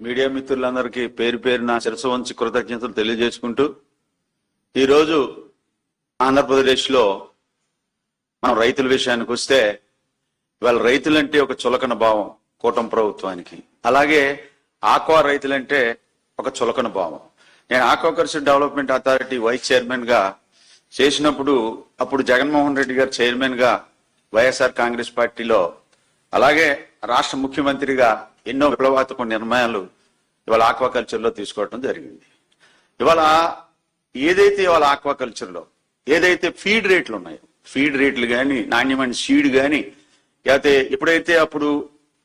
Media మిత్రులందరికీ పేరు పేరున శిరసు వంచి కృతజ్ఞతలు తెలియజేసుకుంటూ ఈరోజు ఆంధ్రప్రదేశ్లో మనం రైతుల విషయానికి వస్తే ఇవాళ రైతులంటే ఒక చులకన భావం కూటమి ప్రభుత్వానికి. అలాగే ఆక్వా రైతులంటే ఒక చులకన భావం. నేను ఆక్వాకల్చర్ డెవలప్మెంట్ అథారిటీ వైస్ చైర్మన్గా చేసినప్పుడు అప్పుడు జగన్మోహన్ రెడ్డి గారు చైర్మన్గా వైఎస్ఆర్ కాంగ్రెస్ పార్టీలో అలాగే రాష్ట్ర ముఖ్యమంత్రిగా ఎన్నో విప్లవాత్మక నిర్ణయాలు ఇవాళ ఆక్వాకల్చర్లో తీసుకోవటం తీసుకోవడం జరిగింది. ఇవాళ ఏదైతే ఇవాళ ఆక్వాకల్చర్లో ఏదైతే ఫీడ్ రేట్లు ఉన్నాయో ఫీడ్ రేట్లు కానీ నాణ్యమైన సీడ్ కానీ లేకపోతే ఎప్పుడైతే అప్పుడు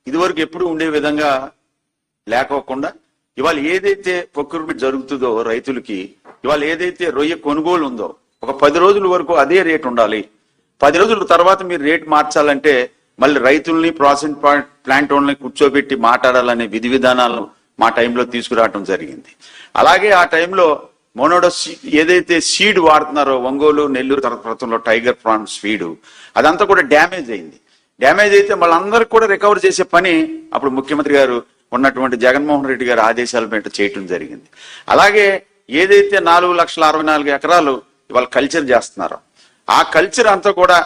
ఇదివరకు ఎప్పుడు ఉండే విధంగా లేకోకుండా ఇవాళ ఏదైతే ప్రొక్యూర్మెంట్ జరుగుతుందో రైతులకి ఇవాళ ఏదైతే రొయ్య కొనుగోలు ఉందో ఒక పది రోజుల వరకు అదే రేట్ ఉండాలి. పది రోజుల తర్వాత మీరు రేట్ మార్చాలంటే మళ్ళీ రైతుల్ని ప్రాసెసింగ్ ప్లాంట్ ఓన్లని కూర్చోబెట్టి మాట్లాడాలనే విధి విధానాలను మా టైంలో తీసుకురావడం జరిగింది. అలాగే ఆ టైంలో మోనోడో ఏదైతే సీడ్ వాడుతున్నారో ఒంగోలు నెల్లూరు ప్రాంతంలో టైగర్ ప్రాన్స్ సీడ్ అదంతా కూడా డ్యామేజ్ అయింది. డ్యామేజ్ అయితే వాళ్ళందరికీ కూడా రికవర్ చేసే పని అప్పుడు ముఖ్యమంత్రి గారు ఉన్నటువంటి జగన్మోహన్ రెడ్డి గారు ఆదేశాల మీద చేయటం జరిగింది. అలాగే ఏదైతే నాలుగు లక్షల అరవై నాలుగు ఎకరాలు ఇవాళ కల్చర్ చేస్తున్నారో ఆ కల్చర్ అంతా కూడా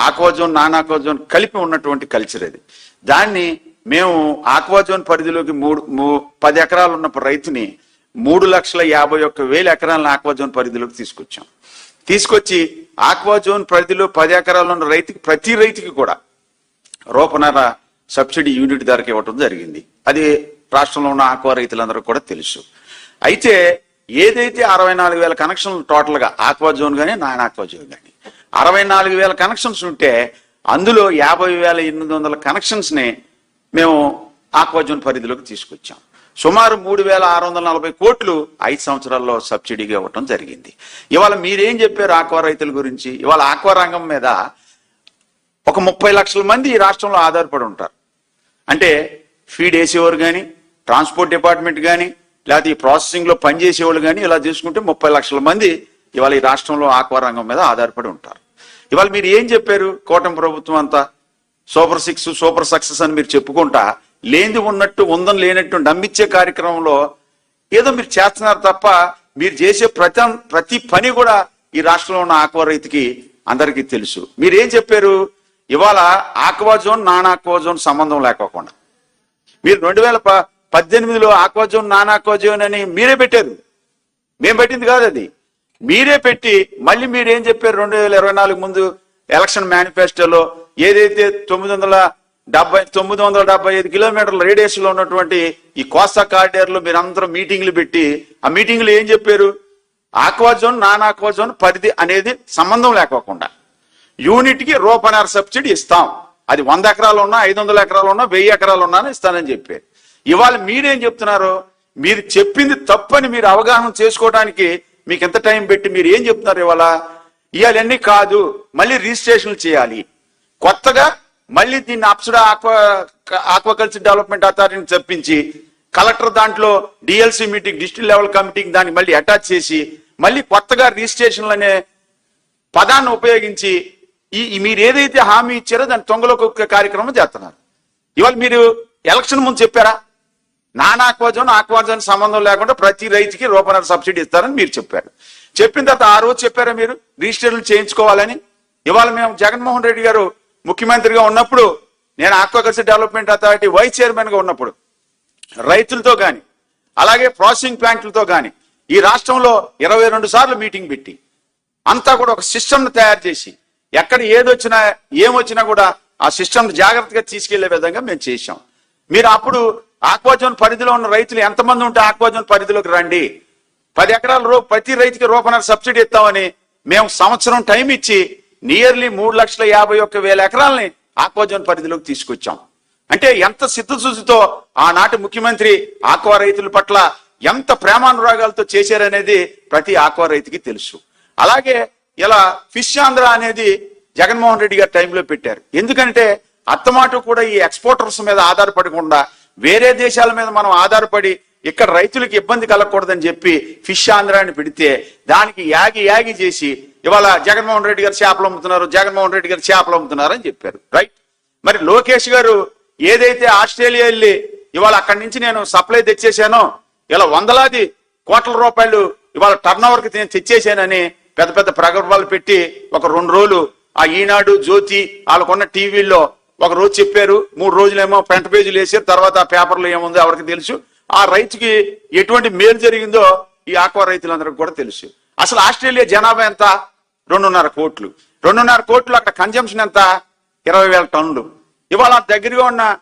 ఆక్వాజోన్ నాన్ ఆక్వాజోన్ కలిపి ఉన్నటువంటి కల్చర్ అది. దాన్ని మేము ఆక్వాజోన్ పరిధిలోకి మూడు మూ- పది ఎకరాలు ఉన్న రైతుని మూడు లక్షల యాభై ఒక్క వేల ఎకరాలను ఆక్వాజోన్ పరిధిలోకి తీసుకొచ్చాం. తీసుకొచ్చి ఆక్వాజోన్ పరిధిలో పది ఎకరాలు ఉన్న రైతుకి ప్రతి రైతుకి కూడా రూపనర సబ్సిడీ యూనిట్ ధరకు ఇవ్వటం జరిగింది. అది రాష్ట్రంలో ఉన్న ఆక్వా రైతులందరూ కూడా తెలుసు. అయితే ఏదైతే అరవై నాలుగు వేల కనెక్షన్లు టోటల్గా ఆక్వాజోన్ ఆక్వా జోన్ కానీ నాన్ ఆక్వా జోన్ కానీ అరవై నాలుగు వేల కనెక్షన్స్ ఉంటే అందులో యాభై వేల ఎనిమిది వందల కనెక్షన్స్ని మేము ఆక్వాజోన్ పరిధిలోకి తీసుకొచ్చాం. సుమారు మూడు వేల ఆరు వందల నలభై కోట్లు ఐదు సంవత్సరాల్లో సబ్సిడీగా ఇవ్వటం జరిగింది. ఇవాళ మీరేం చెప్పారు ఆక్వా రైతుల గురించి? ఇవాళ ఆక్వా రంగం మీద ఒక ముప్పై లక్షల మంది ఈ రాష్ట్రంలో ఆధారపడి ఉంటారు. అంటే ఫీడ్ వేసేవారు కానీ ట్రాన్స్పోర్ట్ డిపార్ట్మెంట్ కానీ లేకపోతే ఈ ప్రాసెసింగ్లో పనిచేసేవాళ్ళు కానీ ఇలా చూసుకుంటే ముప్పై లక్షల మంది ఇవాళ ఈ రాష్ట్రంలో ఆక్వా రంగం మీద ఆధారపడి ఉంటారు. ఇవాళ మీరు ఏం చెప్పారు? కూటమి ప్రభుత్వం అంతా? సూపర్ సిక్స్ సూపర్ సక్సెస్ అని మీరు చెప్పుకుంటా లేనిది ఉన్నట్టు ఉందని లేనట్టు నమ్మించే కార్యక్రమంలో ఏదో మీరు చేస్తున్నారు తప్ప మీరు చేసే ప్రతి ప్రతి పని కూడా ఈ రాష్ట్రంలో ఉన్న ఆక్వా రైతుకి అందరికీ తెలుసు. మీరేం చెప్పారు? ఇవాళ aqua zone non aqua zone సంబంధం లేకోకుండా. మీరు రెండు వేల ప- పద్దెనిమిదిలో aqua zone non aqua zone అని మీరే పెట్టారు. మేము పెట్టింది కాదు అది. మీరే పెట్టి మళ్ళీ మీరు ఏం చెప్పారు రెండు వేల ఇరవై నాలుగు ముందు ఎలక్షన్ మేనిఫెస్టోలో ఏదైతే తొమ్మిది వందల డెబ్బై తొమ్మిది వందల డెబ్బై ఐదు కిలోమీటర్ల రేడియస్లో ఉన్నటువంటి ఈ కోస్తా కారిడార్లో మీరు అందరూ మీటింగ్లు పెట్టి ఆ మీటింగ్లు ఏం చెప్పారు? Aqua zone non aqua zone పరిధి అనేది సంబంధం లేకోకుండా యూనిట్కి రూపనర సబ్సిడీ ఇస్తాం. అది వంద ఎకరాలు ఉన్నా ఐదు వందల ఎకరాలు ఉన్నా వెయ్యి ఎకరాలు ఉన్నా ఇస్తానని చెప్పారు. ఇవాళ మీరేం చెప్తున్నారు? మీరు చెప్పింది తప్పని మీరు అవగాహన చేసుకోవడానికి మీకు ఎంత టైం పెట్టి మీరు ఏం చెప్తున్నారు ఇవాళ? ఇవాళన్నీ కాదు మళ్ళీ రిజిస్ట్రేషన్లు చేయాలి. కొత్తగా మళ్ళీ దీన్ని అప్సడా ఆక్వా ఆక్వాకల్చర్ డెవలప్మెంట్ అథారిటీని చెప్పించి కలెక్టర్ దాంట్లో డిఎల్సి మీటింగ్ డిస్ట్రిక్ట్ లెవెల్ కమిటీకి దాన్ని మళ్ళీ అటాచ్ చేసి మళ్ళీ కొత్తగా రిజిస్ట్రేషన్లు అనే పదాన్ని ఉపయోగించి ఈ మీరు ఏదైతే హామీ ఇచ్చారో దాని తొంగలోకి కార్యక్రమం చేస్తున్నారు. ఇవాళ మీరు ఎలక్షన్ ముందు చెప్పారా? నాన్ ఆక్వాజోన్ ఆక్వాజోన్ సంబంధం లేకుండా ప్రతి రైతుకి రూపాయల సబ్సిడీ ఇస్తారని మీరు చెప్పారు. చెప్పిన తర్వాత ఆ రోజు చెప్పారా మీరు? రిజిస్టర్లు చేయించుకోవాలని? ఇవాళ మేము జగన్మోహన్ రెడ్డి గారు ముఖ్యమంత్రిగా ఉన్నప్పుడు నేను ఆక్వాకల్చర్ డెవలప్మెంట్ అథారిటీ వైస్ చైర్మన్గా ఉన్నప్పుడు రైతులతో కానీ అలాగే ప్రాసెసింగ్ ప్లాంట్లతో కానీ ఈ రాష్ట్రంలో ఇరవై రెండు సార్లు మీటింగ్ పెట్టి అంతా కూడా ఒక సిస్టమ్ను తయారు చేసి ఎక్కడ ఏదొచ్చినా ఏమొచ్చినా కూడా ఆ సిస్టమ్ జాగ్రత్తగా తీసుకెళ్ళే విధంగా మేము చేశాం. మీరు అప్పుడు ఆక్వాజోన్ పరిధిలో ఉన్న రైతులు ఎంతమంది ఉంటే ఆక్వాజోన్ పరిధిలోకి రండి. పది ఎకరాల రూ ప్రతి రైతుకి రూపాయల సబ్సిడీ ఇస్తామని మేము సంవత్సరం టైం ఇచ్చి నియర్లీ మూడు లక్షల యాభై ఒక్క వేల ఎకరాలని ఆక్వాజోన్ పరిధిలోకి తీసుకొచ్చాం. అంటే ఎంత సిద్ధశుద్ధితో ఆనాటి ముఖ్యమంత్రి ఆక్వా రైతుల పట్ల ఎంత ప్రేమానురాగాలతో చేశారనేది ప్రతి ఆక్వా రైతుకి తెలుసు. అలాగే ఇలా ఫిష్ ఆంధ్ర అనేది జగన్మోహన్ రెడ్డి గారి టైంలో పెట్టారు. ఎందుకంటే అత్తమాట కూడా ఈ ఎక్స్పోర్టర్స్ మీద ఆధారపడకుండా వేరే దేశాల మీద మనం ఆధారపడి ఇక్కడ రైతులకు ఇబ్బంది కలగకూడదని చెప్పి ఫిష్ ఆంధ్రాన్ని పెడితే దానికి యాగి యాగి చేసి ఇవాళ జగన్మోహన్ రెడ్డి గారు చేపలు అమ్ముతున్నారు జగన్మోహన్ రెడ్డి గారు చేపలు అమ్ముతున్నారు అని చెప్పారు. రైట్ మరి లోకేష్ గారు ఏదైతే ఆస్ట్రేలియా వెళ్ళి ఇవాళ అక్కడి నుంచి నేను సప్లై తెచ్చేసానో ఇలా వందలాది కోట్ల రూపాయలు ఇవాళ టర్న్ ఓవర్కి నేను తెచ్చేసానని పెద్ద పెద్ద ప్రగల్భాలు పెట్టి ఒక రెండు రోజులు ఆ ఈనాడు జ్యోతి వాళ్ళకున్న టీవీల్లో ఒక రోజు చెప్పారు మూడు రోజులేమో ఫ్రంట్ పేజీలు వేసారు తర్వాత ఆ పేపర్లో ఏముందో ఎవరికి తెలుసు. ఆ రైతుకి ఎటువంటి మేలు జరిగిందో ఈ ఆక్వా రైతులందరికీ కూడా తెలుసు. అసలు ఆస్ట్రేలియా జనాభా ఎంత? రెండున్నర కోట్లు. రెండున్నర కోట్లు అక్కడ కన్జంప్షన్ ఎంత? ఇరవై వేల టన్నులు. ఇవాళ దగ్గరగా ఉన్న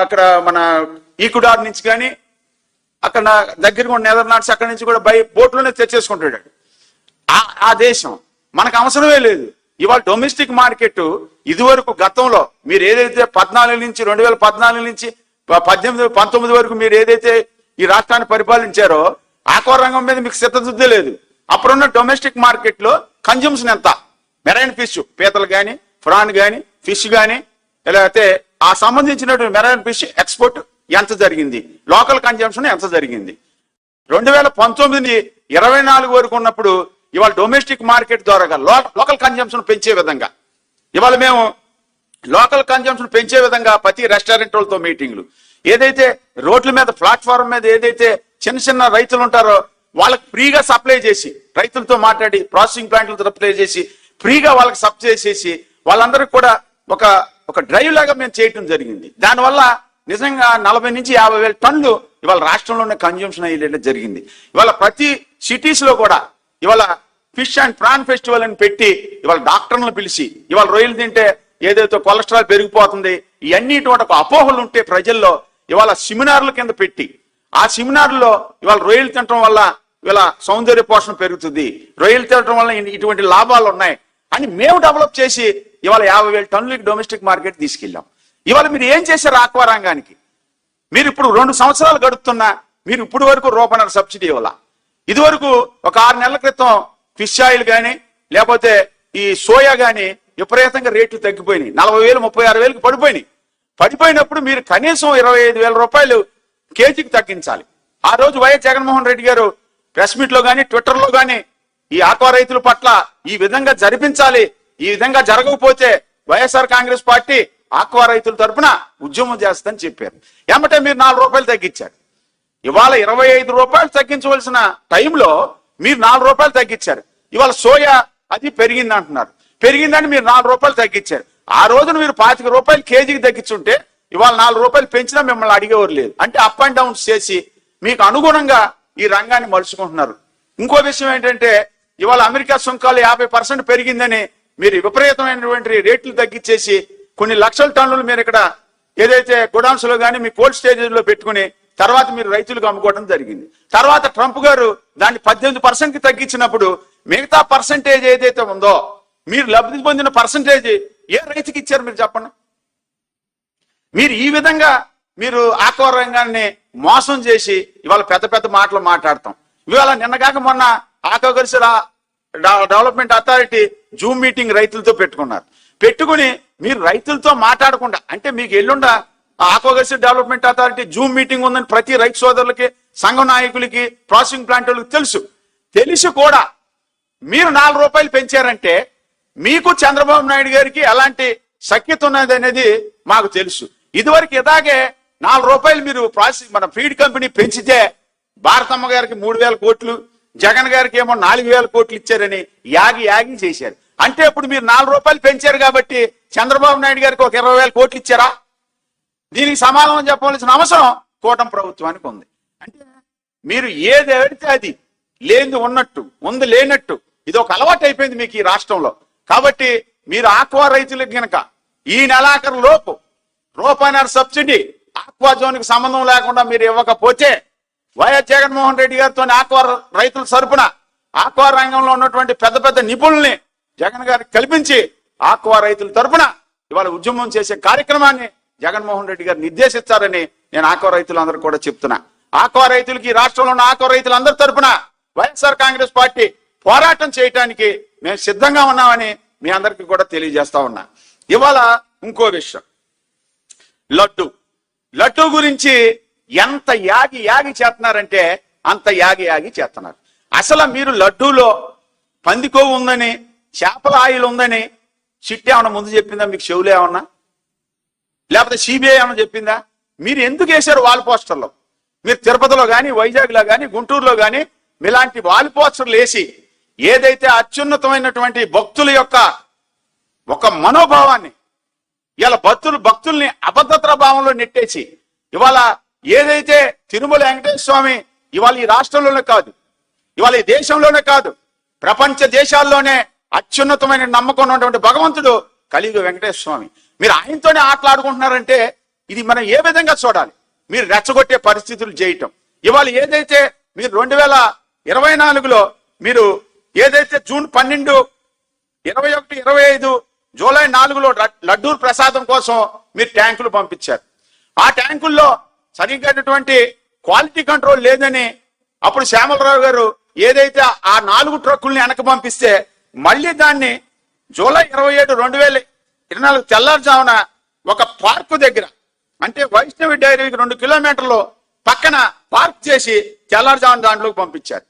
అక్కడ మన ఈకుడార్ నుంచి కానీ అక్కడ దగ్గరగా ఉన్న నెదర్లాండ్స్ అక్కడి నుంచి కూడా బై బోట్లోనే తెచ్చేసుకుంటాడు. ఆ- ఆ దేశం మనకు అవసరమే లేదు. ఇవాళ డొమెస్టిక్ మార్కెట్ ఇదివరకు గతంలో మీరు ఏదైతే పద్నాలుగు నుంచి రెండు వేల పద్నాలుగు నుంచి ప- పద్దెనిమిది పంతొమ్మిది వరకు మీరు ఏదైతే ఈ రాష్ట్రాన్ని పరిపాలించారో ఆక్వా రంగం మీద మీకు సిద్ధశుద్ధి లేదు. అప్పుడున్న డొమెస్టిక్ మార్కెట్లో ఎంత? మెరైన్ ఫిష్ పీతలు కానీ ఫ్రాన్ కానీ ఫిష్ కానీ లేకపోతే ఆ సంబంధించినటువంటి మెరైన్ ఫిష్ ఎక్స్పోర్ట్ ఎంత జరిగింది? లోకల్ కన్జంప్షన్ ఎంత జరిగింది? రెండు వేల పంతొమ్మిది ఇరవై నాలుగు వరకు ఉన్నప్పుడు ఇవాళ డొమెస్టిక్ మార్కెట్ ద్వారా లోకల్ కన్జంప్షన్ పెంచే విధంగా ఇవాళ మేము లోకల్ కన్జంప్షన్ పెంచే విధంగా ప్రతి రెస్టారెంట్ వాళ్ళతో మీటింగ్లు. ఏదైతే రోడ్ల మీద ప్లాట్ఫారం మీద ఏదైతే చిన్న చిన్న రైతులు ఉంటారో వాళ్ళకి ఫ్రీగా సప్లై చేసి రైతులతో మాట్లాడి ప్రాసెసింగ్ ప్లాంట్లతో సప్లై చేసి ఫ్రీగా వాళ్ళకి సప్లై చేసి వాళ్ళందరికీ కూడా ఒక ఒక డ్రైవ్ లాగా మేము చేయటం జరిగింది. దానివల్ల నిజంగా నలభై నుంచి యాభై వేల టన్నులు ఇవాళ రాష్ట్రంలోనే కన్జంప్షన్ అయ్యేటట్టు జరిగింది. ఇవాళ ప్రతి సిటీస్లో కూడా ఇవాళ ఫిష్ అండ్ ప్రాన్ ఫెస్టివల్ అని పెట్టి ఇవాళ డాక్టర్లను పిలిచి ఇవాళ రొయ్యలు తింటే ఏదైతే కొలెస్ట్రాల్ పెరిగిపోతుంది ఇవన్నీ ఇటువంటి ఒక అపోహలు ఉంటే ప్రజల్లో ఇవాళ సెమినార్ల కింద పెట్టి ఆ సెమినార్లో ఇవాళ రొయ్యలు తినటం వల్ల ఇవాళ సౌందర్య పోషణ పెరుగుతుంది రొయ్యలు తినటం వల్ల ఇటువంటి లాభాలు ఉన్నాయి అని మేము డెవలప్ చేసి ఇవాళ యాభై వేల టన్నులకి డొమెస్టిక్ మార్కెట్ తీసుకెళ్ళాం. ఇవాళ మీరు ఏం చేశారు ఆక్వా రంగానికి? మీరు ఇప్పుడు రెండు సంవత్సరాలు గడుపుతున్నా మీరు ఇప్పుడు వరకు రూపాయల సబ్సిడీ ఇవ్వాల? ఇదివరకు ఒక ఆరు నెలల క్రితం ఫిష్ ఆయిల్ కానీ లేకపోతే ఈ సోయా కానీ విపరీతంగా రేట్లు తగ్గిపోయినాయి. నలభై వేలు ముప్పై ఆరు వేలకు పడిపోయినాయి. పడిపోయినప్పుడు మీరు కనీసం ఇరవై ఐదు వేల రూపాయలు కేజీకి తగ్గించాలి. ఆ రోజు వైఎస్ జగన్మోహన్ రెడ్డి గారు ప్రెస్ మీట్లో కానీ ట్విట్టర్లో కానీ ఈ ఆక్వా రైతుల పట్ల ఈ విధంగా జరిపించాలి. ఈ విధంగా జరగకపోతే వైఎస్ఆర్ కాంగ్రెస్ పార్టీ ఆక్వా రైతుల తరఫున ఉద్యమం చేస్తుందని చెప్పారు. ఏమంటే మీరు నాలుగు రూపాయలు తగ్గించారు. ఇవాళ ఇరవై ఐదు రూపాయలు తగ్గించవలసిన టైంలో మీరు నాలుగు రూపాయలు తగ్గించారు. ఇవాళ సోయా అది పెరిగింది అంటున్నారు. పెరిగిందని మీరు నాలుగు రూపాయలు తగ్గించారు. ఆ రోజున మీరు పాతిక రూపాయలు కేజీకి తగ్గించుంటే ఇవాళ నాలుగు రూపాయలు పెంచినా మిమ్మల్ని అడిగేవారు లేదు. అంటే అప్ అండ్ డౌన్స్ చేసి మీకు అనుగుణంగా ఈ రంగాన్ని మలుచుకుంటున్నారు. ఇంకో విషయం ఏంటంటే ఇవాళ అమెరికా సుంకాలు యాభై పర్సెంట్ పెరిగిందని మీరు విపరీతమైనటువంటి రేట్లు తగ్గించేసి కొన్ని లక్షల టన్నులు మీరు ఇక్కడ ఏదైతే గోడౌన్స్లో కానీ మీ కోల్డ్ స్టేజెస్లో పెట్టుకుని తర్వాత మీరు రైతులకు అమ్ముకోవడం జరిగింది. తర్వాత ట్రంప్ గారు దాన్ని పద్దెనిమిది పర్సెంట్ తగ్గించినప్పుడు మిగతా పర్సంటేజ్ ఏదైతే ఉందో మీరు లబ్ధి పొందిన పర్సంటేజ్ ఏ రైతుకి ఇచ్చారు మీరు చెప్పండి? మీరు ఈ విధంగా మీరు ఆక్వా రంగాన్ని మోసం చేసి ఇవాళ పెద్ద పెద్ద మాటలు మాట్లాడతాం. ఇవాళ నిన్నగాక మొన్న aquaculture development authority zoom meeting రైతులతో పెట్టుకున్నారు. పెట్టుకుని మీరు రైతులతో మాట్లాడకుండా అంటే మీకు ఎల్లుండా aquaculture development authority zoom meeting ఉందని ప్రతి రైతు సోదరులకి సంఘ నాయకులకి ప్రాసెసింగ్ ప్లాంట్ తెలుసు తెలుసు. తెలిసి కూడా. మీరు నాలుగు రూపాయలు పెంచారంటే మీకు చంద్రబాబు నాయుడు గారికి ఎలాంటి సఖ్యత ఉన్నది అనేది మాకు తెలుసు. ఇదివరకు ఇలాగే నాలుగు రూపాయలు మీరు ప్రాసెస్ మన ఫీడ్ కంపెనీ పెంచితే భారతమ్మ గారికి మూడు వేల కోట్లు జగన్ గారికి ఏమో నాలుగు వేల కోట్లు ఇచ్చారని యాగి యాగి చేశారు. అంటే ఇప్పుడు మీరు నాలుగు రూపాయలు పెంచారు కాబట్టి చంద్రబాబు నాయుడు గారికి ఒక ఇరవై వేల కోట్లు ఇచ్చారా? దీనికి సమాధానం చెప్పవలసిన అవసరం కూటమి ప్రభుత్వానికి ఉంది. అంటే మీరు ఏది ఎవరితే అది లేనిది ఉన్నట్టు ఉంది లేనట్టు ఇది ఒక అలవాటు అయిపోయింది మీకు ఈ రాష్ట్రంలో. కాబట్టి మీరు ఆక్వా రైతులకు గనక ఈ నెలాఖరు లోపు రూపాయన్నర సబ్సిడీ ఆక్వా జోన్కి సంబంధం లేకుండా మీరు ఇవ్వకపోతే వైఎస్ జగన్మోహన్ రెడ్డి గారితో ఆక్వా రైతుల సరుపున ఆక్వా రంగంలో ఉన్నటువంటి పెద్ద పెద్ద నిపుణుల్ని జగన్ గారికి కల్పించి ఆక్వా రైతుల తరపున ఇవాళ ఉద్యమం చేసే కార్యక్రమాన్ని జగన్మోహన్ రెడ్డి గారు నిర్దేశిస్తారని నేను ఆకో రైతులందరూ కూడా చెప్తున్నా. ఆకో రైతులకి ఈ రాష్ట్రంలో ఉన్న ఆకో రైతులందరి తరఫున వైఎస్ఆర్ కాంగ్రెస్ పార్టీ పోరాటం చేయటానికి మేము సిద్ధంగా ఉన్నామని మీ అందరికీ కూడా తెలియజేస్తా ఉన్నా. ఇవాళ ఇంకో విషయం. లడ్డు. లడ్డు గురించి ఎంత యాగి యాగి చేస్తున్నారంటే అంత యాగి యాగి చేస్తున్నారు. అసలు మీరు లడ్డూలో పందికొవ్వు ఉందని చేపల ఆయిల్ ఉందని చిట్టి ఏమన్నా ముందు చెప్పిందా? మీకు చెవులు ఏమన్నా? లేకపోతే సిబిఐ ఏమన్నా చెప్పిందా? మీరు ఎందుకు వేశారు వాల్ పోస్టర్లో? మీరు తిరుపతిలో కానీ వైజాగ్లో కానీ గుంటూరులో కానీ మీలాంటి వాల్ పోస్టర్లు వేసి ఏదైతే అత్యున్నతమైనటువంటి భక్తుల యొక్క ఒక మనోభావాన్ని ఇవాళ భక్తులు భక్తుల్ని అభద్రతా భావంలో నెట్టేసి ఇవాళ ఏదైతే తిరుమల వెంకటేశ్వర స్వామి ఇవాళ ఈ రాష్ట్రంలోనే కాదు ఇవాళ ఈ దేశంలోనే కాదు ప్రపంచ దేశాల్లోనే అత్యున్నతమైన నమ్మకం ఉన్నటువంటి భగవంతుడు కలియుగ వెంకటేశ్వర స్వామి మీరు ఆయనతోనే ఆటలాడుకుంటున్నారంటే ఇది మనం ఏ విధంగా చూడాలి? మీరు రెచ్చగొట్టే పరిస్థితులు చేయటం ఇవాళ ఏదైతే మీరు రెండు వేల ఇరవై నాలుగులో మీరు ఏదైతే జూన్ పన్నెండు ఇరవై ఒకటి ఇరవై ఐదు జూలై నాలుగులో లడ్డూరు ప్రసాదం కోసం మీరు ట్యాంకులు పంపించారు. ఆ ట్యాంకుల్లో సరిగ్గాటువంటి క్వాలిటీ కంట్రోల్ లేదని అప్పుడు శ్యామలరావు గారు ఏదైతే ఆ నాలుగు ట్రక్కుల్ని వెనక పంపిస్తే మళ్ళీ దాన్ని జూలై ఇరవై ఏడు రెండు వేల ఇరవై నాలుగు తెల్లారుజామున ఒక పార్కు దగ్గర అంటే వైష్ణవి డైరీకి రెండు కిలోమీటర్లు పక్కన పార్క్ చేసి తెల్లారుజామున దాంట్లోకి పంపించారు.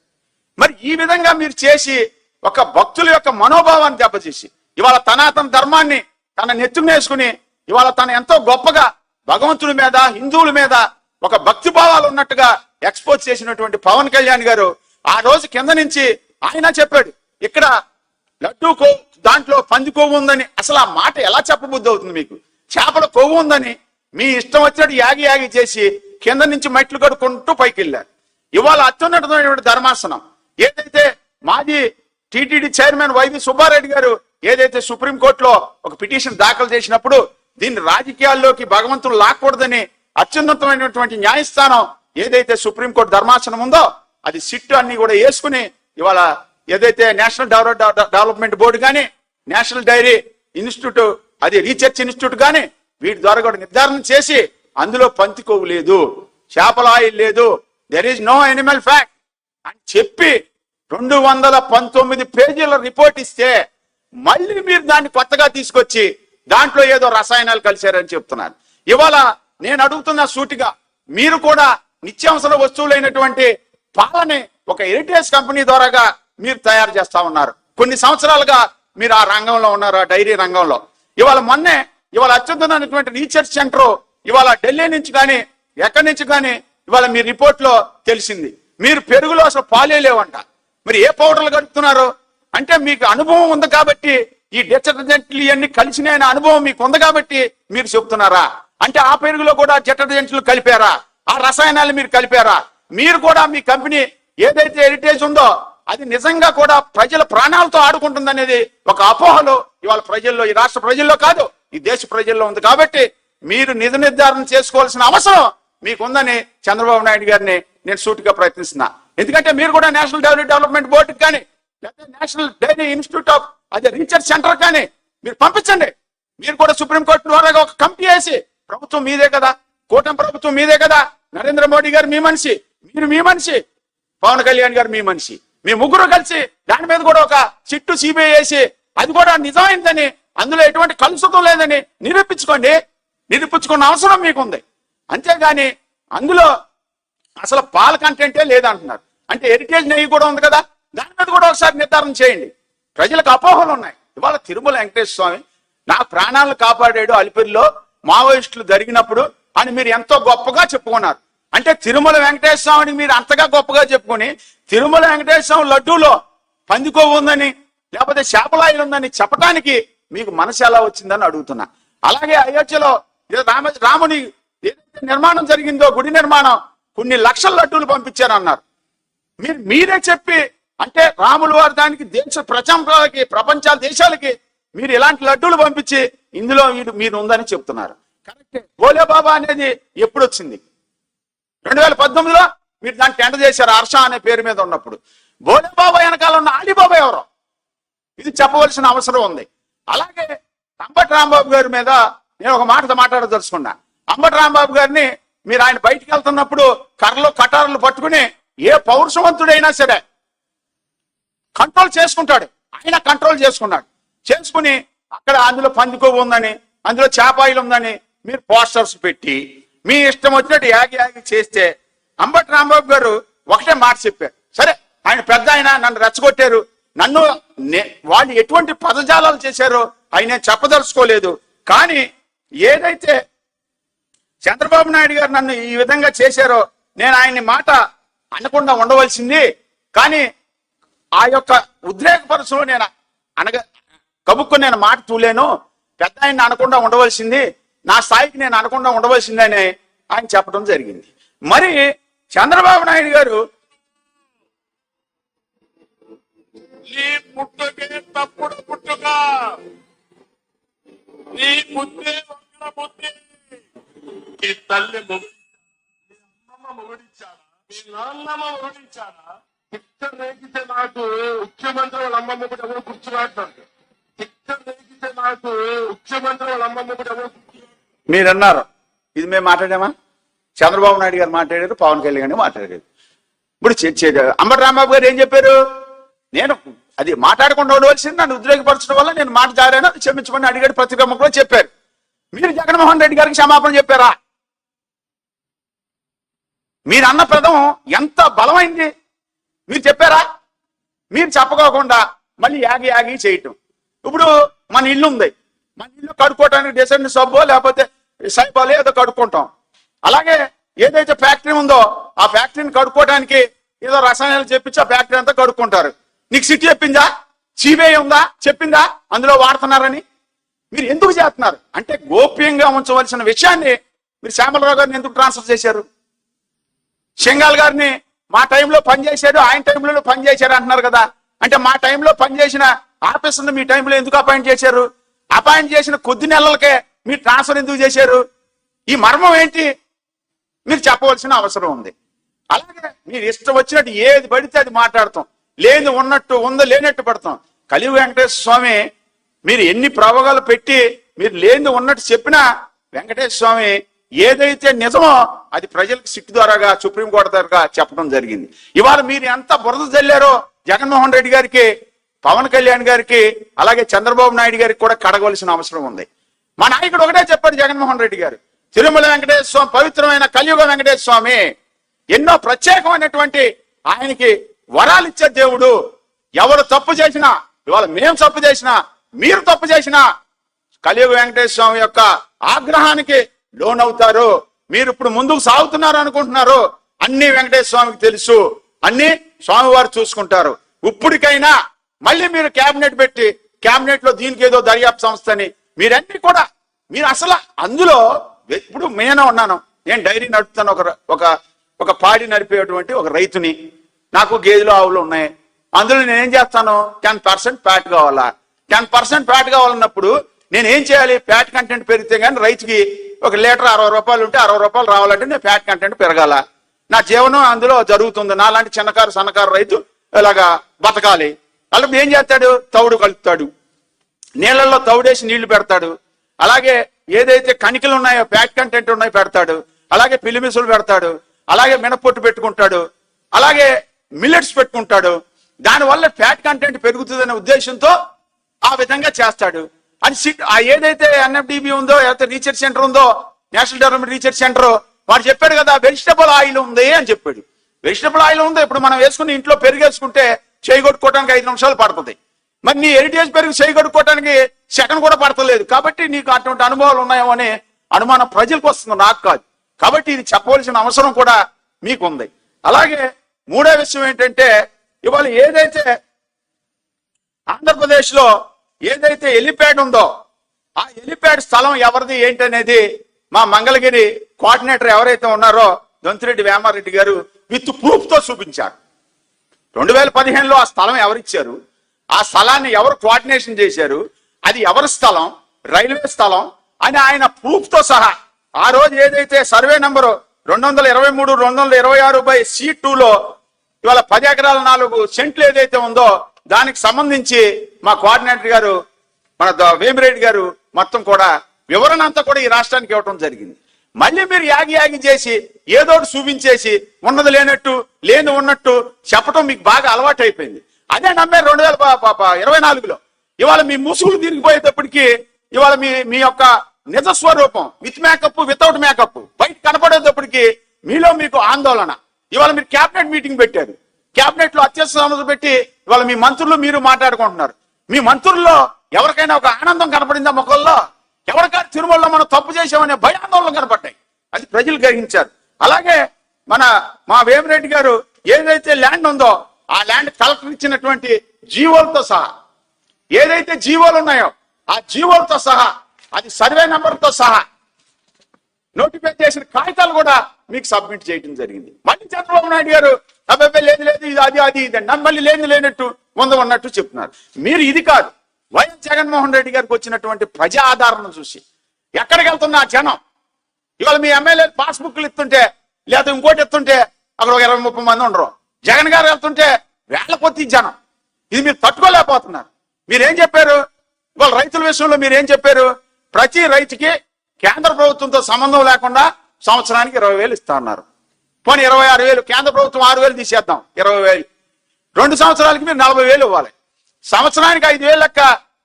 మరి ఈ విధంగా మీరు చేసి ఒక భక్తుల యొక్క మనోభావాన్ని దెబ్బతీసి ఇవాళ తనాతన ధర్మాన్ని తన నెత్తునేసుకుని ఇవాళ తన ఎంతో గొప్పగా భగవంతుడి మీద హిందువుల మీద ఒక భక్తి భావాలు ఉన్నట్టుగా ఎక్స్పోజ్ చేసినటువంటి పవన్ కళ్యాణ్ గారు ఆ రోజు కింద నుంచి ఆయన చెప్పాడు ఇక్కడ లడ్డూ కో దాంట్లో పంది కొవ్వు ఉందని అసలు ఆ మాట ఎలా చెప్పబుద్ధి అవుతుంది మీకు? చేపల కొవ్వు ఉందని మీ ఇష్టం వచ్చినట్టు యాగి యాగి చేసి కింద నుంచి మెట్లు కడుక్కుంటూ పైకి వెళ్ళారు ఇవాళ అత్యున్నతమైనటువంటి ధర్మాసనం. ఏదైతే మాజీ టిటిడి చైర్మన్ వైవి సుబ్బారెడ్డి గారు ఏదైతే సుప్రీంకోర్టులో ఒక పిటిషన్ దాఖలు చేసినప్పుడు దీన్ని రాజకీయాల్లోకి భగవంతుడు లాక్కూడదని అత్యున్నతమైనటువంటి న్యాయస్థానం ఏదైతే సుప్రీంకోర్టు ధర్మాసనం ఉందో అది సిట్ అన్ని కూడా వేసుకుని ఇవాళ ఏదైతే నేషనల్ డెవలప్ డెవలప్మెంట్ బోర్డు కానీ నేషనల్ డైరీ ఇన్స్టిట్యూట్ అది రీసెర్చ్ ఇన్స్టిట్యూట్ కానీ వీటి ద్వారా కూడా నిర్ధారణ చేసి అందులో పంది లేదు చేపల ఆయిల్ లేదు there is no animal fact అని చెప్పి రెండు వందల పంతొమ్మిది పేజీల రిపోర్ట్ ఇస్తే మళ్ళీ మీరు దాన్ని కొత్తగా తీసుకొచ్చి దాంట్లో ఏదో రసాయనాలు కలిశారని చెప్తున్నారు. ఇవాళ నేను అడుగుతున్న సూటిగా మీరు కూడా నిత్యావసర వస్తువులైనటువంటి పాలని ఒక హెరిటేజ్ కంపెనీ ద్వారాగా మీరు తయారు చేస్తా ఉన్నారు. కొన్ని సంవత్సరాలుగా మీరు ఆ రంగంలో ఉన్నారు ఆ డైరీ రంగంలో. ఇవాళ మొన్నే ఇవాళ అత్యున్నతమైనటువంటి రీసెర్చ్ సెంటర్ ఇవాళ ఢిల్లీ నుంచి కానీ ఎక్కడి నుంచి కానీ ఇవాళ మీ రిపోర్ట్లో తెలిసింది. మీరు పెరుగులో అసలు పాలే లేవంట. మరి ఏ పౌడర్లు కడుపుతున్నారు? అంటే మీకు అనుభవం ఉంది కాబట్టి ఈ డిటర్జెంట్లు ఇవన్నీ కలిసినాయన అనుభవం మీకు ఉంది కాబట్టి మీరు చెప్తున్నారా? అంటే ఆ పెరుగులో కూడా డిటర్జెంట్లు కలిపారా? ఆ రసాయనాలు మీరు కలిపారా? మీరు కూడా మీ కంపెనీ ఏదైతే హెరిటేజ్ ఉందో అది నిజంగా కూడా ప్రజల ప్రాణాలతో ఆడుకుంటుందనేది ఒక అపోహలో ఇవాళ ప్రజల్లో ఈ రాష్ట్ర ప్రజల్లో కాదు ఈ దేశ ప్రజల్లో ఉంది. కాబట్టి మీరు నిధి నిర్ధారణ చేసుకోవాల్సిన అవసరం మీకుందని చంద్రబాబు నాయుడు గారిని నేను సూటిగా ప్రయత్నిస్తున్నా. ఎందుకంటే మీరు కూడా నేషనల్ డైరీ డెవలప్మెంట్ బోర్డుకి కానీ లేదా నేషనల్ డైరీ ఇన్స్టిట్యూట్ ఆఫ్ అదే రీసెర్చ్ సెంటర్ కానీ మీరు పంపించండి. మీరు కూడా సుప్రీంకోర్టు ద్వారా ఒక కమిటీ వేసి ప్రభుత్వం మీదే కదా కూటమి ప్రభుత్వం మీదే కదా నరేంద్ర మోడీ గారు మీ మనిషి మీరు మీ మనిషి పవన్ కళ్యాణ్ గారు మీ మనిషి. మీ ముగ్గురు కలిసి దాని మీద కూడా ఒక చిట్టు సిబిఐ వేసి అది కూడా నిజమైందని అందులో ఎటువంటి కలుసుకం లేదని నిరూపించుకోండి. నిరూపించుకున్న అవసరం మీకుంది. అంతేగాని అందులో అసలు పాల కంటెంటే లేదంటున్నారు. అంటే హెరిటేజ్ నెయ్యి కూడా ఉంది కదా దాని మీద కూడా ఒకసారి నిర్ధారణ చేయండి. ప్రజలకు అపోహలు ఉన్నాయి. ఇవాళ తిరుమల వెంకటేశ్వర స్వామి నా ప్రాణాలను కాపాడాడు అలిపిరిలో మావోయిస్టులు జరిగినప్పుడు అని మీరు ఎంతో గొప్పగా చెప్పుకున్నారు. అంటే తిరుమల వెంకటేశ్వర స్వామిని మీరు అంతగా గొప్పగా చెప్పుకొని తిరుమల వెంకటేశ్వర స్వామి లడ్డూలో పందికొవ్వు ఉందని లేకపోతే చేపలాయిలు ఉందని చెప్పడానికి మీకు మనసు ఎలా వచ్చిందని అడుగుతున్నా. అలాగే అయోధ్యలో రామ రాముని ఏదైతే నిర్మాణం జరిగిందో గుడి నిర్మాణం కొన్ని లక్షల లడ్డూలు పంపించారన్నారు. మీరు మీరే చెప్పి అంటే రాములు వారి దానికి దేశ ప్రజలకి ప్రపంచాల దేశాలకి మీరు ఇలాంటి లడ్డూలు పంపించి ఇందులో మీరు ఉందని చెప్తున్నారు. కరెక్టే. భోలే బాబా అనేది ఎప్పుడు వచ్చింది రెండు వేల పద్దెనిమిదిలో మీరు దాన్ని టెండ చేశారు హర్ష అనే పేరు మీద ఉన్నప్పుడు. భోలే వెనకాల ఉన్న ఆలిబాబా ఎవరు? ఇది చెప్పవలసిన అవసరం ఉంది. అలాగే అంబటి రాంబాబు గారి మీద నేను ఒక మాటతో మాట్లాడదలుచుకున్నా. అంబటి రాంబాబు గారిని మీరు ఆయన బయటికి వెళ్తున్నప్పుడు కర్రలు కటారులు పట్టుకుని ఏ పౌరుషవంతుడైనా సరే కంట్రోల్ చేసుకుంటాడు. ఆయన కంట్రోల్ చేసుకున్నాడు. చేసుకుని అక్కడ అందులో పందికొవ్వు ఉందని అందులో చేపాయిలు ఉందని మీరు పోస్టర్స్ పెట్టి మీ ఇష్టం వచ్చినట్టు యాగి యాగి చేస్తే అంబటి రాంబాబు గారు ఒకటే మాట చెప్పారు. సరే ఆయన పెద్ద ఆయన నన్ను రెచ్చగొట్టారు. నన్ను నే- వాళ్ళు ఎటువంటి పదజాలాలు చేశారో ఆయన చెప్పదలుచుకోలేదు. కానీ ఏదైతే చంద్రబాబు నాయుడు గారు నన్ను ఈ విధంగా చేశారో నేను ఆయన్ని మాట అనకుండా ఉండవలసింది. కానీ ఆ యొక్క ఉద్రేకపరచులో నేను అనగా కబుక్కు నేను మాట తూలేను. పెద్ద ఆయన అనకుండా ఉండవలసింది. నా స్థాయికి నేను అనకుండా ఉండవలసిందని ఆయన చెప్పడం జరిగింది. మరి చంద్రబాబు నాయుడు గారు నీ పుట్టుకే తప్పుడు పుట్టుక నీ బుద్ధి బుద్ధి నీ తల్లి మొగుడి అమ్మమ్మ మీ నాన్నమ్మ మొగుడిచ్చాడా పిక్చర్ రేగితే నాకు ముఖ్యమంత్రి వాళ్ళ అమ్మమ్మ కూడా ఎవరు కూర్చున్నాడు పిక్చర్ రేగితే నాకు ముఖ్యమంత్రి వాళ్ళ అమ్మమ్మ కూడా ఎవరు మీరన్నారు. మీరు అన్నారు ఇది మేము మాట్లాడామా? చంద్రబాబు నాయుడు గారు మాట్లాడారు పవన్ కళ్యాణ్ గారు మాట్లాడారు. ఇప్పుడు చే- చే- అంబటి రాంబాబు గారు ఏం చెప్పారు? నేను అది మాట్లాడకుండా ఉండవలసింది నన్ను ఉద్రేకపరచడం వల్ల నేను మాట జారాను క్షమించమని అడిగాడు ప్రతిక్రమకు చెప్పారు. మీరు జగన్మోహన్ రెడ్డి గారికి క్షమాపణ చెప్పారా? మీరు అన్న పదం ఎంత బలమైంది? మీరు చెప్పారా? మీరు చెప్పకోకుండా మళ్ళీ యాగి యాగి చేయటం. ఇప్పుడు మన ఇల్లు ఉంది. మన ఇల్లు కడుక్కోవడానికి డిసెంట్ సబ్బో లేకపోతే సైబాలో ఏదో కడుక్కుంటాం. అలాగే ఏదైతే ఫ్యాక్టరీ ఉందో ఆ ఫ్యాక్టరీని కడుక్కోవడానికి ఏదో రసాయనాలు చెప్పించి ఆ ఫ్యాక్టరీ అంతా కడుక్కుంటారు. నీకు సిటీ చెప్పిందా? సిబిఐ ఉందా? చెప్పిందా? అందులో వాడుతున్నారని? మీరు ఎందుకు చేస్తున్నారు? అంటే గోప్యంగా ఉంచవలసిన విషయాన్ని మీరు శ్యామలరావు గారిని ఎందుకు ట్రాన్స్ఫర్ చేశారు? శంగాల్ గారిని మా టైంలో పనిచేశారు ఆయన టైంలో పనిచేశారు అంటున్నారు కదా. అంటే మా టైంలో పనిచేసిన ఆఫీసర్ని మీ టైంలో ఎందుకు అపాయింట్ చేశారు? అపాయింట్ చేసిన కొద్ది నెలలకే మీరు ట్రాన్స్ఫర్ ఎందుకు చేశారు? ఈ మర్మం ఏంటి? మీరు చెప్పవలసిన అవసరం ఉంది. అలాగే మీరు ఇష్టం వచ్చినట్టు ఏది పడితే అది మాట్లాడతాం. లేని ఉన్నట్టు ఉందో లేనట్టు పడతాం. కలియుగ వెంకటేశ్వర స్వామి మీరు ఎన్ని ప్రవగాలు పెట్టి మీరు లేని ఉన్నట్టు చెప్పినా వెంకటేశ్వర స్వామి ఏదైతే నిజమో అది ప్రజలకు సిట్టు ద్వారాగా సుప్రీంకోర్టు ద్వారా చెప్పడం జరిగింది. ఇవాళ మీరు ఎంత బురద చల్లారో జగన్మోహన్ రెడ్డి గారికి పవన్ కళ్యాణ్ గారికి అలాగే చంద్రబాబు నాయుడు గారికి కూడా కడగవలసిన అవసరం ఉంది. మా నాయకుడు ఒకటే చెప్పారు జగన్మోహన్ రెడ్డి గారు. తిరుమల వెంకటేశ్వర స్వామి పవిత్రమైన కలియుగ వెంకటేశ్వర స్వామి ఎన్నో ప్రత్యేకమైనటువంటి ఆయనకి వరాలు ఇచ్చే దేవుడు. ఎవరు తప్పు చేసినా ఇవాళ మేము తప్పు చేసినా మీరు తప్పు చేసినా కలియుగ వెంకటేశ్వర స్వామి యొక్క ఆగ్రహానికి లోనవుతారు. మీరు ఇప్పుడు ముందుకు సాగుతున్నారు అనుకుంటున్నారు. అన్ని వెంకటేశ్వర స్వామికి తెలుసు. అన్ని స్వామివారు చూసుకుంటారు. ఇప్పటికైనా మళ్ళీ మీరు క్యాబినెట్ పెట్టి క్యాబినెట్లో దీనికి ఏదో దర్యాప్తు సంస్థ అని మీరన్నీ కూడా మీరు అసలు అందులో ఇప్పుడు నేను ఉన్నాను. నేను డైరీ నడుపుతాను ఒక ఒక ఒక పాడి నడిపేటువంటి ఒక రైతుని నాకు గేదెలు ఆవులు ఉన్నాయి. అందులో నేనేం చేస్తాను? టెన్ పర్సెంట్ ఫ్యాట్ కావాలా? టెన్ పర్సెంట్ ఫ్యాట్ కావాలన్నప్పుడు నేను ఏం చేయాలి? ఫ్యాట్ కంటెంట్ పెరిగితే కానీ రైతుకి ఒక లీటర్ అరవై రూపాయలు ఉంటే అరవై రూపాయలు రావాలంటే నేను ఫ్యాట్ కంటెంట్ పెరగాల. నా జీవనం అందులో జరుగుతుంది. నాలాంటి చిన్నకారు సన్నకారు రైతు ఇలాగా బతకాలి? అలాగే ఏం చేస్తాడు? తౌడు కలుపుతాడు. నీళ్ళల్లో తౌడేసి నీళ్ళు పెడతాడు. అలాగే ఏదైతే కణికలు ఉన్నాయో ఫ్యాట్ కంటెంట్ ఉన్నాయో పెడతాడు. అలాగే పిలిమిసులు పెడతాడు. అలాగే మినపొట్టు పెట్టుకుంటాడు. అలాగే మిల్లెట్స్ పెట్టుకుంటాడు. దానివల్ల ఫ్యాట్ కంటెంట్ పెరుగుతుందనే ఉద్దేశంతో ఆ విధంగా చేస్తాడు. అని సిట్ ఆ ఏదైతే ఎన్ఎఫ్డిబి ఉందో లేకపోతే రీసెర్చ్ సెంటర్ ఉందో నేషనల్ డెవలప్మెంట్ రీసెర్చ్ సెంటర్ వాడు చెప్పాడు కదా వెజిటబుల్ ఆయిల్ ఉంది అని చెప్పాడు. వెజిటబుల్ ఆయిల్ ఉందో. ఇప్పుడు మనం వేసుకుని ఇంట్లో పెరిగేసుకుంటే చేయగొట్టుకోవడానికి ఐదు నిమిషాలు పడుతుంది. మరి నీ హెరిటేజ్ పెరిగి చేయగొట్టుకోవడానికి సెకండ్ కూడా పడతలేదు. కాబట్టి నీకు అటువంటి అనుభవాలు ఉన్నాయో అని అనుమానం ప్రజలకు వస్తుంది నాకు కాదు. కాబట్టి ఇది చెప్పవలసిన అవసరం కూడా మీకు ఉంది అలాగే మూడో విషయం ఏంటంటే ఇవాళ ఏదైతే ఆంధ్రప్రదేశ్లో ఏదైతే ఎలిప్యాడ్ ఉందో ఆ ఎలిప్యాడ్ స్థలం ఎవరిది ఏంటనేది మా మంగళగిరి కోఆర్డినేటర్ ఎవరైతే ఉన్నారో దొంతిరెడ్డి వేమారెడ్డి గారు విత్ ప్రూఫ్తో చూపించారు. రెండు వేల పదిహేనులో ఆ స్థలం ఎవరిచ్చారు? ఆ స్థలాన్ని ఎవరు కోఆర్డినేషన్ చేశారు? అది ఎవరి స్థలం? రైల్వే స్థలం? అని ఆయన ప్రూఫ్తో సహా ఆ రోజు ఏదైతే సర్వే నెంబరు రెండు వందల ఇరవై మూడు రెండు వందల ఇరవై ఆరు బై సి టూలో ఇవాళ పది ఎకరాల నాలుగు సెంట్లు ఏదైతే ఉందో దానికి సంబంధించి మా కోఆర్డినేటర్ గారు మన ద- వేమిరెడ్డి గారు మొత్తం కూడా వివరణ అంతా కూడా ఈ రాష్ట్రానికి ఇవ్వటం జరిగింది. మళ్ళీ మీరు యాగి యాగి చేసి ఏదో ఒకటి చూపించేసి ఉన్నది లేనట్టు లేని ఉన్నట్టు చెప్పటం మీకు బాగా అలవాటు అయిపోయింది. అదే నమ్మారు రెండు వేల ఇరవై నాలుగులో. ఇవాళ మీ ముసుగులు తిరిగిపోయేటప్పటికి ఇవాళ మీ మీ యొక్క నిజ స్వరూపం విత్ మేకప్ వితౌట్ మేకప్ బయట కనపడేటప్పటికి మీలో మీకు ఆందోళన. ఇవాళ మీరు క్యాబినెట్ మీటింగ్ పెట్టారు. క్యాబినెట్లో అత్యవసర సమస్యలు పెట్టి ఇవాళ మీ మంత్రులు మీరు మాట్లాడుకుంటున్నారు. మీ మంత్రుల్లో ఎవరికైనా ఒక ఆనందం కనపడిందా ముఖంలో ఎవరికైనా తిరుమలలో మనం తప్పు చేసామనే భయాందోళన కనపడ్డాయి. అది ప్రజలు గ్రహించారు. అలాగే మన మా వేమిరెడ్డి గారు ఏదైతే ల్యాండ్ ఉందో ఆ ల్యాండ్ కలెక్టర్ ఇచ్చినటువంటి జీవోలతో సహా ఏదైతే జీవోలు ఉన్నాయో ఆ జీవోలతో సహా అది సర్వే నెంబర్తో సహా నోటిఫై చేసిన కాగితాలు కూడా మీకు సబ్మిట్ చేయడం జరిగింది. మళ్ళీ చంద్రబాబు నాయుడు గారు అబ్బాయి లేదు లేదు ఇది అది అది ఇది మళ్ళీ లేదు లేనట్టు ఉంద ఉన్నట్టు చెప్తున్నారు. మీరు ఇది కాదు. వైఎస్ జగన్మోహన్ రెడ్డి గారికి వచ్చినటువంటి ప్రజా ఆధారణ చూసి ఎక్కడికి వెళ్తున్నా ఆ జనం? ఇవాళ మీ ఎమ్మెల్యే పాస్బుక్లు ఇస్తుంటే లేదా ఇంకోటి ఇస్తుంటే అక్కడ ఒక ఇరవై ముప్పై మంది ఉండరు. జగన్ గారు వెళ్తుంటే వేళ్ళ కొద్ది జనం. ఇది మీరు తట్టుకోలేకపోతున్నారు. మీరేం చెప్పారు? ఇవాళ రైతుల విషయంలో మీరేం చెప్పారు? ప్రతి రైతుకి కేంద్ర ప్రభుత్వంతో సంబంధం లేకుండా సంవత్సరానికి ఇరవై వేలు ఇస్తా అన్నారు. పోనీ ఇరవై ఆరు వేలు కేంద్ర ప్రభుత్వం ఆరు వేలు తీసేద్దాం ఇరవై వేలు. రెండు సంవత్సరాలకి మీరు నలభై వేలు ఇవ్వాలి. సంవత్సరానికి ఐదు వేలు లెక్క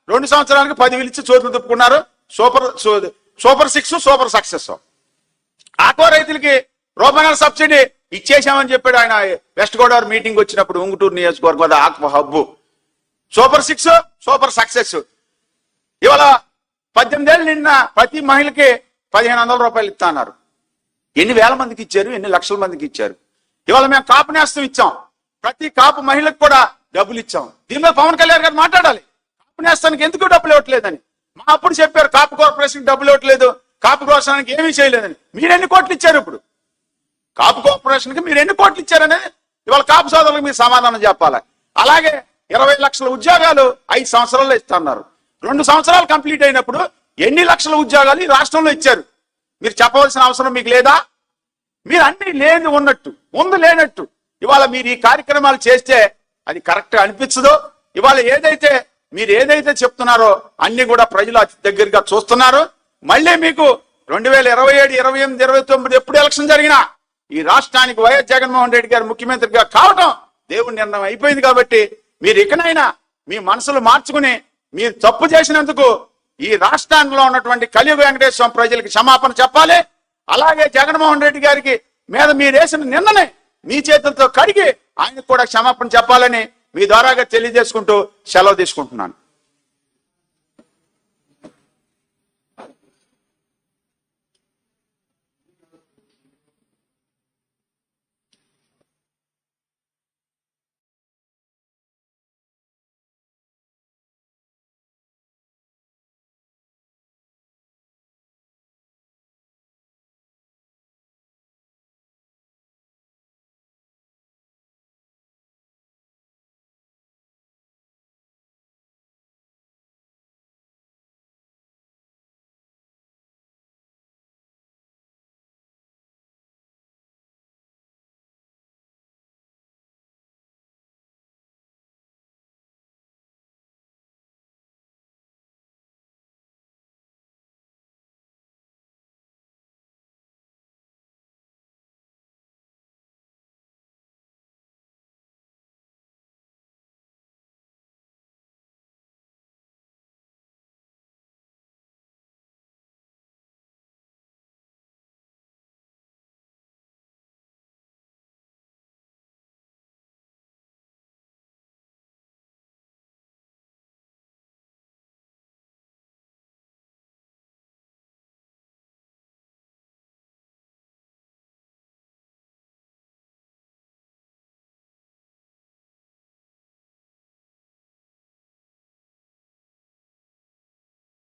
రెండు సంవత్సరాలకి పది విలిచి చేతులు తిప్పుకున్నారు. సూపర్ సూ- super six super success. Aqua రైతులకి రూపాయల సబ్సిడీ ఇచ్చేసామని చెప్పాడు ఆయన. వెస్ట్ గోదావరి మీటింగ్ వచ్చినప్పుడు ఉంగుటూరు నియోజకవర్గం అది aqua hub. Super six super success. ఇవాళ పద్దెనిమిదేళ్ళు నిన్న ప్రతి మహిళకి పదిహేను వందల రూపాయలు ఇస్తా అన్నారు. ఎన్ని వేల మందికి ఇచ్చారు ఎన్ని లక్షల మందికి ఇచ్చారు? ఇవాళ మేము కాపు నేస్తం ఇచ్చాం. ప్రతి కాపు మహిళకు కూడా డబ్బులు ఇచ్చాం. దీని మీద పవన్ కళ్యాణ్ గారు మాట్లాడాలి. కాపు నేస్తానికి ఎందుకు డబ్బులు ఇవ్వట్లేదని? మా అప్పుడు చెప్పారు కాపు కార్పొరేషన్ డబ్బులు ఇవ్వట్లేదు కాపు కార్పొరేషన్కి ఏమీ చేయలేదని. మీరు ఎన్ని కోట్లు ఇచ్చారు ఇప్పుడు? కాపు కార్పొరేషన్కి మీరు ఎన్ని కోట్లు ఇచ్చారని? ఇవాళ కాపు సోదరులకు మీరు సమాధానం చెప్పాలి? అలాగే ఇరవై లక్షల ఉద్యోగాలు ఐదు సంవత్సరాల్లో ఇస్తున్నారు. రెండు సంవత్సరాలు కంప్లీట్ అయినప్పుడు ఎన్ని లక్షల ఉద్యోగాలు ఈ రాష్ట్రంలో ఇచ్చారు? మీరు చెప్పవలసిన అవసరం మీకు లేదా? మీరు అన్ని లేని ఉన్నట్టు ముందు లేనట్టు. ఇవాళ మీరు ఈ కార్యక్రమాలు చేస్తే అది కరెక్ట్ అనిపించదు. ఇవాళ ఏదైతే మీరు ఏదైతే చెప్తున్నారో అన్ని కూడా ప్రజలు దగ్గరగా చూస్తున్నారు మళ్ళీ మీకు రెండు వేల ఇరవై ఏడు ఇరవై ఎనిమిది ఇరవై తొమ్మిది ఎప్పుడు ఎలక్షన్ జరిగినా ఈ రాష్ట్రానికి వైఎస్ జగన్మోహన్ రెడ్డి గారు ముఖ్యమంత్రిగా కావటం దేవుడి నిర్ణయం అయిపోయింది కాబట్టి మీరు ఇకనైనా మీ మనసులు మార్చుకుని మీరు తప్పు చేసినందుకు ఈ రాష్ట్రంలో ఉన్నటువంటి కలియుగ వెంకటేశ్వరం ప్రజలకు క్షమాపణ చెప్పాలి. అలాగే జగన్మోహన్ రెడ్డి గారికి మీద మీరు వేసిన నిన్ననే మీ చేతులతో కడిగి ఆయనకు కూడా క్షమాపణ చెప్పాలని మీ ద్వారాగా తెలియజేసుకుంటూ సెలవు తీసుకుంటున్నాను.